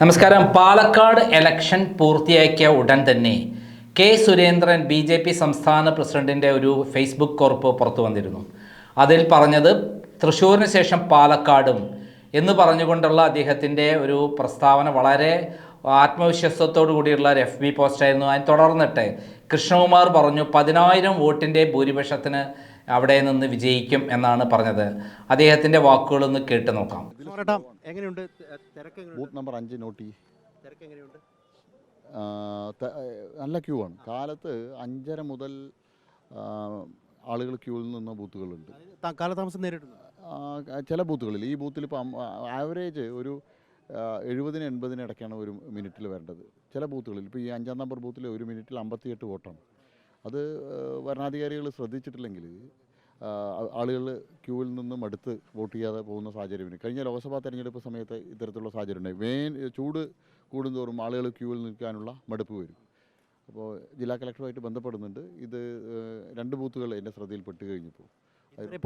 നമസ്കാരം. പാലക്കാട് എലക്ഷൻ പൂർത്തിയാക്കിയ ഉടൻ തന്നെ K Surendran B J P സംസ്ഥാന പ്രസിഡന്റിന്റെ ഒരു ഫേസ്ബുക്ക് കുറിപ്പ് പുറത്തു വന്നിരുന്നു. അതിൽ പറഞ്ഞത് തൃശ്ശൂരിന് ശേഷം പാലക്കാടും എന്ന് പറഞ്ഞുകൊണ്ടുള്ള അദ്ദേഹത്തിന്റെ ഒരു പ്രസ്താവന വളരെ ആത്മവിശ്വാസത്തോടു കൂടിയുള്ള ഒരു എഫ് ബി പോസ്റ്റായിരുന്നു അതിന് തുടർന്നിട്ട് കൃഷ്ണകുമാർ പറഞ്ഞു പതിനായിരം വോട്ടിന്റെ ഭൂരിപക്ഷത്തിന് അവിടെ നിന്ന് വിജയിക്കും എന്നാണ് പറഞ്ഞത്. അദ്ദേഹത്തിന്റെ വാക്കുകളൊന്ന് കേട്ട് നോക്കാം. എങ്ങനെയുണ്ട് ബൂത്ത് നമ്പർ അഞ്ച് നോട്ടി തിരക്ക് എങ്ങനെയുണ്ട്? നല്ല ക്യൂ ആണ്. കാലത്ത് അഞ്ചര മുതൽ ആളുകൾ ക്യൂവിൽ നിന്ന ബൂത്തുകളുണ്ട്. കാലതാമസം നേരിട്ടുണ്ട് ചില ബൂത്തുകളിൽ ഈ ബൂത്തിൽ ഇപ്പോൾ ആവറേജ് ഒരു എഴുപതിന് എൺപതിന് ഇടയ്ക്കാണ് ഒരു മിനിറ്റിൽ വരേണ്ടത്. ചില ബൂത്തുകളിൽ ഇപ്പോൾ ഈ അഞ്ചാം നമ്പർ ബൂത്തിൽ ഒരു മിനിറ്റിൽ അമ്പത്തിയെട്ട് വോട്ടാണ്. അത് ഭരണാധികാരികൾ ശ്രദ്ധിച്ചിട്ടില്ലെങ്കിൽ ആളുകൾ ക്യൂവിൽ നിന്നും അടുത്ത് വോട്ട് ചെയ്യാതെ പോകുന്ന സാഹചര്യമുണ്ട് കഴിഞ്ഞ ലോക്സഭാ തെരഞ്ഞെടുപ്പ് സമയത്ത് ഇത്തരത്തിലുള്ള സാഹചര്യം മെയിൻ വേൻ ചൂട് കൂടുന്തോറും ആളുകൾ ക്യൂവിൽ നിൽക്കാനുള്ള മടുപ്പ് വരും. അപ്പോൾ ജില്ലാ കളക്ടറുമായിട്ട് ബന്ധപ്പെടുന്നുണ്ട്. ഇത് രണ്ട് ബൂത്തുകൾ എന്റെ ശ്രദ്ധയിൽപ്പെട്ട് കഴിഞ്ഞപ്പോൾ.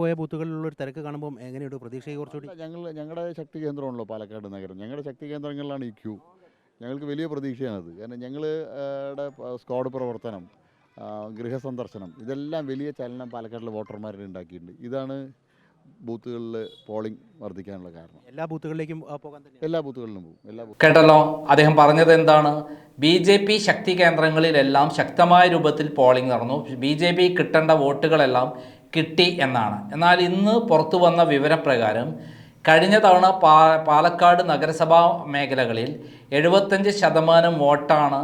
പോയ ബൂത്തുകളിലുള്ള ഒരു തിരക്ക് കാണുമ്പോൾ എങ്ങനെയുണ്ട് പ്രതീക്ഷയെ കുറച്ചുകൂടി? ഞങ്ങൾ ഞങ്ങളുടെ ശക്തി കേന്ദ്രമാണല്ലോ പാലക്കാട് നഗരം. ഞങ്ങളുടെ ശക്തി കേന്ദ്രങ്ങളിലാണ് ഈ ക്യൂ. ഞങ്ങൾക്ക് വലിയ പ്രതീക്ഷയാണത്. കാരണം ഞങ്ങളുടെ സ്ക്വാഡ് പ്രവർത്തനം ഗൃഹസന്ദർശനം. ഇതെല്ലാം വലിയ ചലനം പാലക്കാടിലെ വോട്ടർമാരിൽ ഉണ്ടാക്കിയിട്ടുണ്ട്. ഇതാണ് ബൂത്തുകളിൽ പോളിംഗ് വർദ്ധിക്കാനുള്ള കാരണം. എല്ലാ ബൂത്തുകളിലേക്കും പോകാൻ തന്നെ. എല്ലാ ബൂത്തുകളിലും പോകും. എല്ലാ കേട്ടല്ലോ? അദ്ദേഹം പറഞ്ഞത് എന്താണ്? ബി ജെ പി ശക്തി കേന്ദ്രങ്ങളിലെല്ലാം ശക്തമായ രൂപത്തിൽ പോളിംഗ് നടന്നു. ബി ജെ പി കിട്ടേണ്ട വോട്ടുകളെല്ലാം കിട്ടി എന്നാണ്. എന്നാൽ ഇന്ന് പുറത്തു വന്ന വിവരപ്രകാരം കഴിഞ്ഞ തവണ പാ പാലക്കാട് നഗരസഭാ മേഖലകളിൽ എഴുപത്തഞ്ച് ശതമാനം വോട്ടാണ്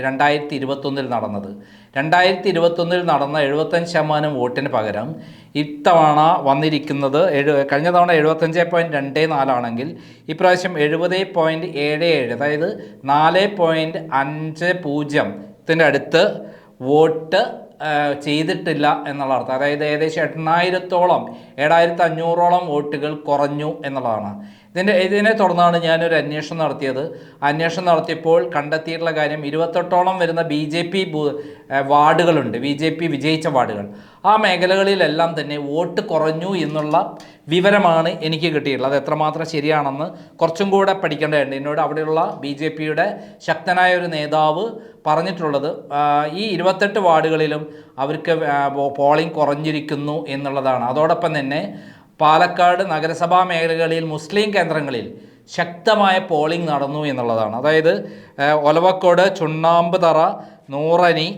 രണ്ടായിരത്തി ഇരുപത്തൊന്നിൽ നടന്നത്. രണ്ടായിരത്തി ഇരുപത്തൊന്നിൽ നടന്ന എഴുപത്തഞ്ച് ശതമാനം വോട്ടിന് പകരം ഇത്തവണ വന്നിരിക്കുന്നത് എഴു കഴിഞ്ഞ തവണ എഴുപത്തഞ്ച് പോയിന്റ് രണ്ട് നാലാണെങ്കിൽ ഇപ്രാവശ്യം എഴുപത് പോയിന്റ് ഏഴ് ഏഴ് അതായത് നാല് പോയിന്റ് അഞ്ച് പൂജ്യത്തിന്റെ അടുത്ത് വോട്ട് ചെയ്തിട്ടില്ല എന്നുള്ള അർത്ഥം. അതായത് ഏകദേശം എണ്ണായിരത്തോളം ഏഴായിരത്തി അഞ്ഞൂറോളം വോട്ടുകൾ കുറഞ്ഞു എന്നുള്ളതാണ്. ഇതിന്റെ ഇതിനെ തുടർന്നാണ് ഞാനൊരു അന്വേഷണം നടത്തിയത്. അന്വേഷണം നടത്തിയപ്പോൾ കണ്ടെത്തിയിട്ടുള്ള കാര്യം ഇരുപത്തെട്ടോളം വരുന്ന ബി ജെ പി വാർഡുകളുണ്ട്. ബി ജെ പി വിജയിച്ച വാർഡുകൾ. ആ മേഖലകളിലെല്ലാം തന്നെ വോട്ട് കുറഞ്ഞു എന്നുള്ള വിവരമാണ് എനിക്ക് കിട്ടിയിട്ടുള്ളത്. അത് എത്രമാത്രം ശരിയാണെന്ന് കുറച്ചും കൂടെ പഠിക്കേണ്ടതുണ്ട്. എന്നോട് അവിടെയുള്ള ബി ജെ പിയുടെ ശക്തനായ ഒരു നേതാവ് പറഞ്ഞിട്ടുള്ളത് ഈ ഇരുപത്തെട്ട് വാർഡുകളിലും അവർക്ക് പോളിംഗ് കുറഞ്ഞിരിക്കുന്നു എന്നുള്ളതാണ്. അതോടൊപ്പം തന്നെ പാലക്കാട് നഗരസഭാ മേഖലകളിൽ മുസ്ലിം കേന്ദ്രങ്ങളിൽ ശക്തമായ പോളിംഗ് നടന്നു എന്നുള്ളതാണ്. അതായത് ഒലവക്കോട് ചുണ്ണാമ്പ് തറ നൂറനി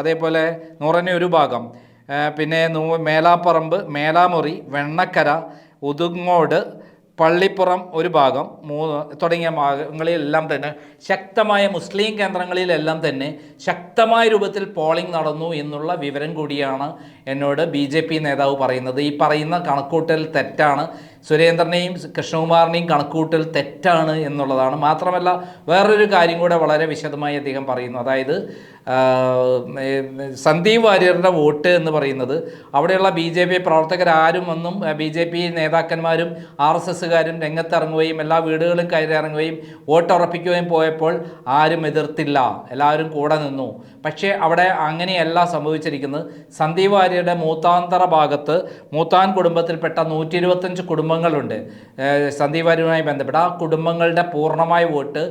അതേപോലെ നൂറനി ഒരു ഭാഗം പിന്നെ നൂ മേലാപ്പറമ്പ് മേലാമുറി വെണ്ണക്കര ഉതുങ്ങോട് പള്ളിപ്പുറം ഒരു ഭാഗം മൂന്ന് തുടങ്ങിയ ഭാഗങ്ങളിലെല്ലാം തന്നെ ശക്തമായ മുസ്ലിം കേന്ദ്രങ്ങളിലെല്ലാം തന്നെ ശക്തമായ രൂപത്തിൽ പോളിംഗ് നടന്നു എന്നുള്ള വിവരം കൂടിയാണ് എന്നോട് ബി നേതാവ് പറയുന്നത്. ഈ പറയുന്ന കണക്കൂട്ടൽ തെറ്റാണ്. സുരേന്ദ്രനെയും കൃഷ്ണകുമാറിനെയും കണക്കൂട്ടൽ തെറ്റാണ് എന്നുള്ളതാണ്. മാത്രമല്ല വേറൊരു കാര്യം കൂടെ വളരെ വിശദമായി അദ്ദേഹം പറയുന്നു. അതായത് സന്ദീപ് വാര്യരുടെ വോട്ട് എന്ന് പറയുന്നത് അവിടെയുള്ള ബി ജെ പി പ്രവർത്തകരാരും ഒന്നും ബി ജെ പി നേതാക്കന്മാരും ആർ എസ് എസ്സുകാരും രംഗത്തിറങ്ങുകയും എല്ലാ വീടുകളും കയറി ഇറങ്ങുകയും വോട്ട് ഉറപ്പിക്കുകയും പോയപ്പോൾ ആരും എതിർത്തില്ല. എല്ലാവരും കൂടെ നിന്നു. പക്ഷേ അവിടെ അങ്ങനെയല്ല സംഭവിച്ചിരിക്കുന്നത്. സന്ദീപ് വാര്യരുടെ മൂത്താന്തറ ഭാഗത്ത് മൂത്താൻ കുടുംബത്തിൽപ്പെട്ട നൂറ്റി ഇരുപത്തഞ്ച് കുടുംബങ്ങളുണ്ട് സന്ദീപ് വാര്യരുമായി ബന്ധപ്പെട്ട ആ കുടുംബങ്ങളുടെ പൂർണമായ വോട്ട്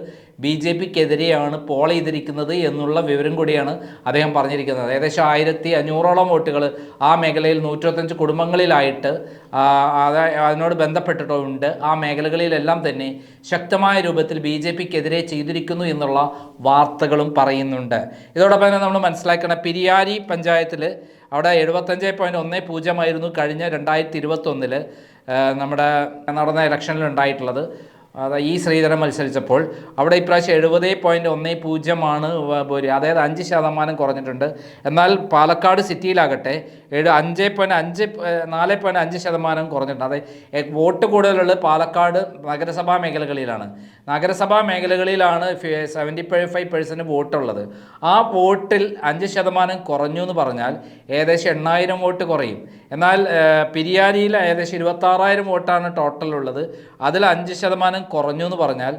ബി ജെ പിക്കെതിരെയാണ് പോൾ ചെയ്തിരിക്കുന്നത് എന്നുള്ള വിവരം കൂടിയാണ് അദ്ദേഹം പറഞ്ഞിരിക്കുന്നത്. ഏകദേശം ആയിരത്തി അഞ്ഞൂറോളം വോട്ടുകൾ ആ മേഖലയിൽ നൂറ്റിരുപത്തഞ്ച് കുടുംബങ്ങളിലായിട്ട് അതിനോട് ബന്ധപ്പെട്ടിട്ടുണ്ട്. ആ മേഖലകളിലെല്ലാം തന്നെ ശക്തമായ രൂപത്തിൽ ബി ജെ പിക്കെതിരെ ചെയ്തിരിക്കുന്നു എന്നുള്ള വാർത്തകളും പറയുന്നുണ്ട്. ഇതോടൊപ്പം തന്നെ നമ്മൾ മനസ്സിലാക്കണം പിരിയാരി പഞ്ചായത്തിൽ അവിടെ എഴുപത്തഞ്ച് പോയിന്റ് ഒന്ന് പൂജ്യമായിരുന്നു കഴിഞ്ഞ രണ്ടായിരത്തി ഇരുപത്തൊന്നിൽ നമ്മുടെ നടന്ന ഇലക്ഷനിൽ ഉണ്ടായിട്ടുള്ളത്. ഈ ശ്രീധരൻ മത്സരിച്ചപ്പോൾ അവിടെ ഇപ്രാവശ്യം എഴുപത് പോയിന്റ് ഒന്ന് പൂജ്യമാണ് അതായത് അഞ്ച് ശതമാനം കുറഞ്ഞിട്ടുണ്ട്. എന്നാൽ പാലക്കാട് സിറ്റിയിലാകട്ടെ ഏഴ് അഞ്ച് പോയിന്റ് അഞ്ച് നാല് പോയിന്റ് അഞ്ച് ശതമാനം കുറഞ്ഞിട്ടുണ്ട്. അതായത് വോട്ട് കൂടുതലുള്ളത് പാലക്കാട് നഗരസഭാ മേഖലകളിലാണ്. നഗരസഭാ മേഖലകളിലാണ് സെവന്റി ഫൈവ് പെർസെന്റ് വോട്ടുള്ളത്. ആ വോട്ടിൽ അഞ്ച് ശതമാനം കുറഞ്ഞു എന്ന് പറഞ്ഞാൽ ഏകദേശം എണ്ണായിരം വോട്ട് കുറയും. എന്നാൽ പിരിയാനിയിൽ ഏകദേശം ഇരുപത്താറായിരം വോട്ടാണ് ടോട്ടൽ ഉള്ളത്. അതിൽ അഞ്ച് ശതമാനം കുറഞ്ഞു എന്ന് പറഞ്ഞാൽ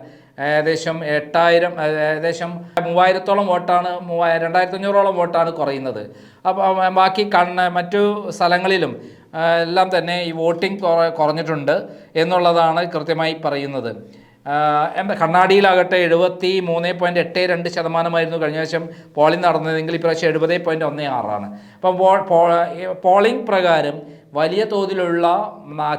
ഏകദേശം എട്ടായിരം ഏകദേശം മൂവായിരത്തോളം വോട്ടാണ് മൂവായിരം രണ്ടായിരത്തി അഞ്ഞൂറോളം വോട്ടാണ് കുറയുന്നത്. അപ്പോൾ ബാക്കി കണ്ണ മറ്റു സ്ഥലങ്ങളിലും എല്ലാം തന്നെ ഈ വോട്ടിംഗ് കുറ കുറഞ്ഞിട്ടുണ്ട് എന്നുള്ളതാണ് കൃത്യമായി പറയുന്നത്. എന്താ കണ്ണാടിയിലാകട്ടെ എഴുപത്തി മൂന്ന് പോയിന്റ് എട്ട് രണ്ട് ശതമാനമായിരുന്നു കഴിഞ്ഞ വർഷം പോളിംഗ് നടന്നതെങ്കിൽ ഇപ്രാവശ്യം എഴുപത് പോയിന്റ് ഒന്ന് ആറാണ് അപ്പം പോളിംഗ് പ്രകാരം വലിയ തോതിലുള്ള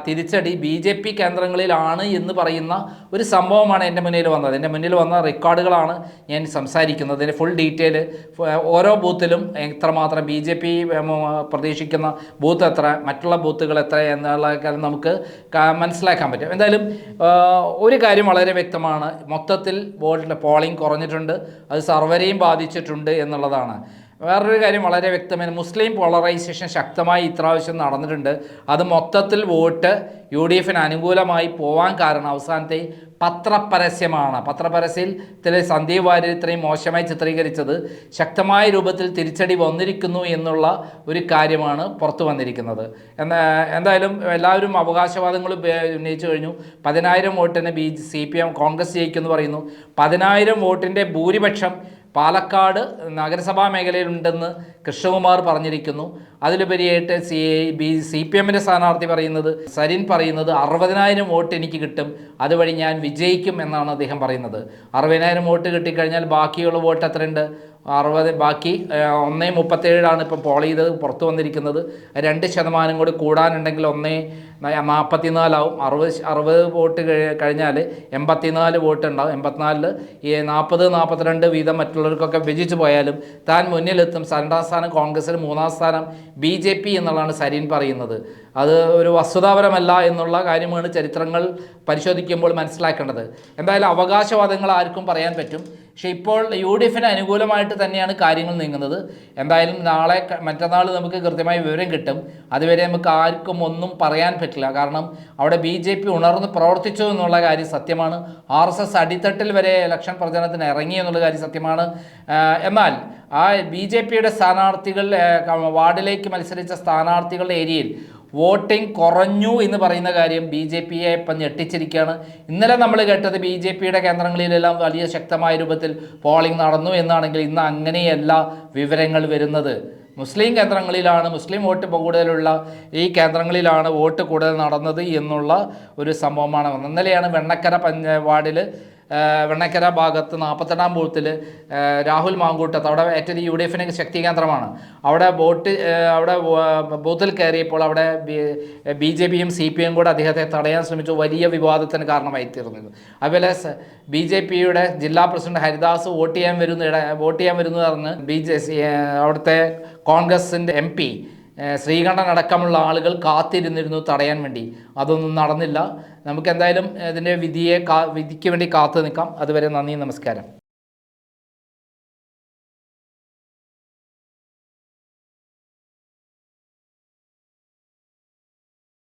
തിരിച്ചടി ബി ജെ പി കേന്ദ്രങ്ങളിലാണ് എന്ന് പറയുന്ന ഒരു സംഭവമാണ് എന്റെ മുന്നിൽ വന്നത്. എന്റെ മുന്നിൽ വന്ന റെക്കോർഡുകളാണ് ഞാൻ സംസാരിക്കുന്നത്. അതിന്റെ ഫുൾ ഡീറ്റെയിൽ ഓരോ ബൂത്തിലും എത്രമാത്രം ബി ജെ പി പ്രതീക്ഷിക്കുന്ന ബൂത്ത് എത്ര മറ്റുള്ള ബൂത്തുകൾ എത്ര എന്നുള്ള കാര്യം നമുക്ക് മനസ്സിലാക്കാൻ പറ്റും. എന്തായാലും ഒരു കാര്യം വളരെ വ്യക്തമാണ്. മൊത്തത്തിൽ വോട്ടിന്റെ പോളിംഗ് കുറഞ്ഞിട്ടുണ്ട്. അത് സർവരെയും ബാധിച്ചിട്ടുണ്ട് എന്നുള്ളതാണ്. വേറൊരു കാര്യം വളരെ വ്യക്തമായി മുസ്ലിം പോളറൈസേഷൻ ശക്തമായി ഇത്രാവശ്യം നടന്നിട്ടുണ്ട്. അത് മൊത്തത്തിൽ വോട്ട് യു ഡി എഫിന് അനുകൂലമായി പോവാൻ കാരണം അവസാനത്തെ പത്രപരസ്യമാണ്. പത്രപരസ്യത്തിൽ സന്ദീപ് വാര്യർ ഇത്രയും മോശമായി ചിത്രീകരിച്ചത് ശക്തമായ രൂപത്തിൽ തിരിച്ചടി വന്നിരിക്കുന്നു എന്നുള്ള ഒരു കാര്യമാണ് പുറത്തു വന്നിരിക്കുന്നത്. എന്നാ എന്തായാലും എല്ലാവരും അവകാശവാദങ്ങൾ ഉന്നയിച്ചു കഴിഞ്ഞു. പതിനായിരം വോട്ടിന് B C P M Congress ജയിക്കുമെന്ന് പറയുന്നു. പതിനായിരം വോട്ടിന്റെ ഭൂരിപക്ഷം പാലക്കാട് നഗരസഭാ മേഖലയിലുണ്ടെന്ന് കൃഷ്ണകുമാർ പറഞ്ഞിരിക്കുന്നു. അതിലുപരിയായിട്ട് സി ബി സി പി എമ്മിന്റെ സ്ഥാനാർത്ഥി പറയുന്നത് സരിൻ പറയുന്നത് അറുപതിനായിരം വോട്ട് എനിക്ക് കിട്ടും അതുവഴി ഞാൻ വിജയിക്കും എന്നാണ് അദ്ദേഹം പറയുന്നത്. അറുപതിനായിരം വോട്ട് കിട്ടിക്കഴിഞ്ഞാൽ ബാക്കിയുള്ള വോട്ട് എത്രയുണ്ട്? അറുപത് ബാക്കി ഒന്നേ മുപ്പത്തേഴാണ് ഇപ്പം പോൾ ചെയ്തത് പുറത്തു വന്നിരിക്കുന്നത്. രണ്ട് ശതമാനം കൂടി കൂടാനുണ്ടെങ്കിൽ ഒന്നേ നാൽപ്പത്തിനാലാവും അറുപത് അറുപത് വോട്ട് കഴി- കഴിഞ്ഞാൽ എൺപത്തിനാല് വോട്ട് ഉണ്ടാവും. എൺപത്തിനാലിൽ ഈ നാൽപ്പത് നാൽപ്പത്തിരണ്ട് വീതം മറ്റുള്ളവർക്കൊക്കെ വിജയിച്ചു പോയാലും താൻ മുന്നിലെത്തും. രണ്ടാം സ്ഥാനം കോൺഗ്രസിന് മൂന്നാം സ്ഥാനം ബി ജെ പി എന്നുള്ളതാണ് സരീൻ പറയുന്നത്. അത് ഒരു വസ്തുതാപരമല്ല എന്നുള്ള കാര്യമാണ് ചരിത്രങ്ങൾ പരിശോധിക്കുമ്പോൾ മനസ്സിലാക്കേണ്ടത്. എന്തായാലും അവകാശവാദങ്ങൾ ആർക്കും പറയാൻ പറ്റും. പക്ഷേ ഇപ്പോൾ യു ഡി എഫിന് അനുകൂലമായിട്ട് തന്നെയാണ് കാര്യങ്ങൾ നീങ്ങുന്നത്. എന്തായാലും നാളെ മറ്റന്നാൾ നമുക്ക് കൃത്യമായ വിവരം കിട്ടും. അതുവരെ നമുക്ക് ആർക്കും ഒന്നും പറയാൻ പറ്റില്ല. കാരണം അവിടെ ബി ജെ പി ഉണർന്ന് പ്രവർത്തിച്ചു എന്നുള്ള കാര്യം സത്യമാണ്. ആർ എസ് എസ് അടിത്തട്ടിൽ വരെ ഇലക്ഷൻ പ്രചരണത്തിന് ഇറങ്ങി എന്നുള്ള കാര്യം സത്യമാണ്. എന്നാൽ ആ ബി ജെ പിയുടെ സ്ഥാനാർത്ഥികൾ വാർഡിലേക്ക് മത്സരിച്ച സ്ഥാനാർത്ഥികളുടെ ഏരിയയിൽ വോട്ടിംഗ് കുറഞ്ഞു എന്ന് പറയുന്ന കാര്യം ബി ജെ പിയെ ഇപ്പം ഞെട്ടിച്ചിരിക്കുകയാണ്. ഇന്നലെ നമ്മൾ കേട്ടത് ബി ജെ പിയുടെ കേന്ദ്രങ്ങളിലെല്ലാം വലിയ ശക്തമായ രൂപത്തിൽ പോളിംഗ് നടന്നു എന്നാണെങ്കിൽ ഇന്ന് അങ്ങനെയല്ല വിവരങ്ങൾ വരുന്നത്. മുസ്ലിം കേന്ദ്രങ്ങളിലാണ് മുസ്ലിം വോട്ട് കൂടുതലുള്ള ഈ കേന്ദ്രങ്ങളിലാണ് വോട്ട് കൂടുതൽ നടന്നത് എന്നുള്ള ഒരു സംഭവമാണ് ഇന്നലെയാണ് വെണ്ണക്കര പഞ്ച വാർഡിൽ വെണ്ണക്കര ഭാഗത്ത് നാൽപ്പത്തെട്ടാം ബൂത്തിൽ രാഹുൽ മാങ്കൂട്ടത്ത് അവിടെ ഏറ്റവും യു ഡി എഫിന് ശക്തി കേന്ദ്രമാണ്. അവിടെ വോട്ട് അവിടെ ബൂത്തിൽ കയറിയപ്പോൾ അവിടെ ബി ജെ പിയും സി പി എം കൂടെ അദ്ദേഹത്തെ തടയാൻ ശ്രമിച്ചു. വലിയ വിവാദത്തിന് കാരണമായി തീർന്നത് അതുപോലെ ബി ജെ പിയുടെ ജില്ലാ പ്രസിഡന്റ് ഹരിദാസ് വോട്ട് ചെയ്യാൻ വരുന്ന വോട്ട് ചെയ്യാൻ വരുന്നു പറഞ്ഞ് ബി ജെ സി അവിടുത്തെ കോൺഗ്രസിന്റെ എം പി ശ്രീകണ്ഠൻ അടക്കമുള്ള ആളുകൾ കാത്തിരുന്നിരുന്നു തടയാൻ വേണ്ടി. അതൊന്നും നടന്നില്ല. നമുക്ക് എന്തായാലും ഇതിന്റെ വിധിയെ വിധിക്ക് വേണ്ടി കാത്തു നിൽക്കാം. അതുവരെ നന്ദി നമസ്കാരം.